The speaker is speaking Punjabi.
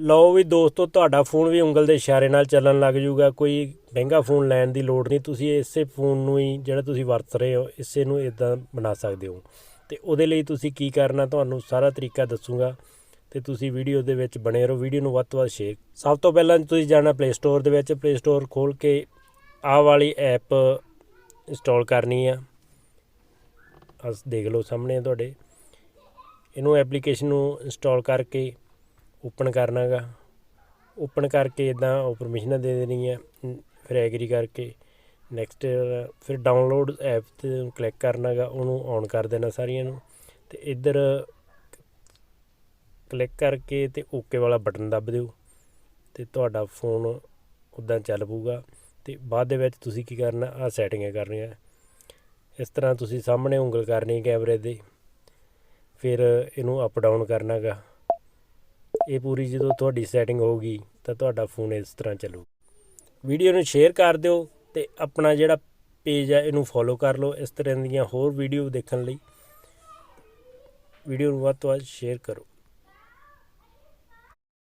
ਲਓ ਵੀ ਦੋਸਤੋ, ਤੁਹਾਡਾ ਫੋਨ ਵੀ ਉਂਗਲ ਦੇ ਇਸ਼ਾਰੇ ਨਾਲ ਚੱਲਣ ਲੱਗ ਜਾਊਗਾ ਕੋਈ ਮਹਿੰਗਾ ਫੋਨ ਲੈਣ ਦੀ ਲੋੜ ਨਹੀਂ। ਤੁਸੀਂ ਇਸੇ ਫੋਨ ਨੂੰ ਹੀ, ਜਿਹੜਾ ਤੁਸੀਂ ਵਰਤ ਰਹੇ ਹੋ, ਇਸੇ ਨੂੰ ਇਦਾਂ ਬਣਾ ਸਕਦੇ ਹੋ। ਤੇ ਉਹਦੇ ਲਈ ਤੁਸੀਂ ਕੀ ਕਰਨਾ, ਤੁਹਾਨੂੰ ਸਾਰਾ ਤਰੀਕਾ ਦੱਸੂਗਾ। ਤੇ ਤੁਸੀਂ ਵੀਡੀਓ ਦੇ ਵਿੱਚ ਬਣੇ ਰਹੋ। ਵੀਡੀਓ ਨੂੰ ਵੱਧ ਤੋਂ ਵੱਧ ਸ਼ੇਅਰ ਸਭ ਤੋਂ ਪਹਿਲਾਂ ਤੁਸੀਂ ਜਾਣਾ ਪਲੇ ਸਟੋਰ ਦੇ ਵਿੱਚ। ਪਲੇ ਸਟੋਰ ਖੋਲ ਕੇ ਆਹ ਵਾਲੀ ਐਪ ਇੰਸਟਾਲ ਕਰਨੀ ਆ। ਅਸ ਦੇਖ ਲਓ ਸਾਹਮਣੇ ਤੁਹਾਡੇ। ਇਹਨੂੰ ਐਪਲੀਕੇਸ਼ਨ ਨੂੰ ਇੰਸਟਾਲ ਕਰਕੇ ਓਪਨ ਕਰਨਾਗਾ। ਓਪਨ ਕਰਕੇ ਇਦਾਂ ਉਹ ਪਰਮਿਸ਼ਨਾਂ ਦੇ ਦੇਣੀ ਹੈ ਫਿਰ ਐਗਰੀ ਕਰਕੇ ਨੈਕਸਟ ਫਿਰ ਡਾਊਨਲੋਡ ਐਪ ਤੇ ਕਲਿੱਕ ਕਰਨਾਗਾ, ਉਹਨੂੰ ਔਨ ਕਰ ਦੇਣਾ ਸਾਰੀਆਂ ਨੂੰ। ਤੇ ਇੱਧਰ ਕਲਿੱਕ ਕਰਕੇ ਤੇ ਓਕੇ ਵਾਲਾ ਬਟਨ ਦੱਬ ਦਿਓ। ਤੇ ਤੁਹਾਡਾ ਫੋਨ ਉਦਾਂ ਚੱਲ ਪਊਗਾ। ਤੇ ਬਾਅਦ ਦੇ ਵਿੱਚ ਤੁਸੀਂ ਕੀ ਕਰਨਾ ਆ ਸੈਟਿੰਗਾਂ ਕਰਨੀਆਂ ਇਸ ਤਰ੍ਹਾਂ ਤੁਸੀਂ ਸਾਹਮਣੇ ਉਂਗਲ ਕਰਨੀ ਕੈਮਰੇ ਦੇ। ਫਿਰ ਇਹਨੂੰ ਅਪ ਡਾਊਨ ਕਰਨਾਗਾ। ਇਹ ਪੂਰੀ ਜਦੋਂ ਤੁਹਾਡੀ ਸੈਟਿੰਗ ਹੋਊਗੀ ਤਾਂ ਤੁਹਾਡਾ ਫੋਨ ਇਸ ਤਰ੍ਹਾਂ ਚੱਲੂ। ਵੀਡੀਓ ਨੂੰ ਸ਼ੇਅਰ ਕਰ ਦਿਓ ਤੇ ਆਪਣਾ ਜਿਹੜਾ ਪੇਜ ਹੈ ਇਹਨੂੰ ਫੋਲੋ ਕਰ ਲਓ ਇਸ ਤਰ੍ਹਾਂ ਦੀਆਂ ਹੋਰ ਵੀਡੀਓ ਦੇਖਣ ਲਈ। ਵੀਡੀਓ ਨੂੰ ਵੱਧ ਤੋਂ ਵੱਧ ਸ਼ੇਅਰ ਕਰੋ।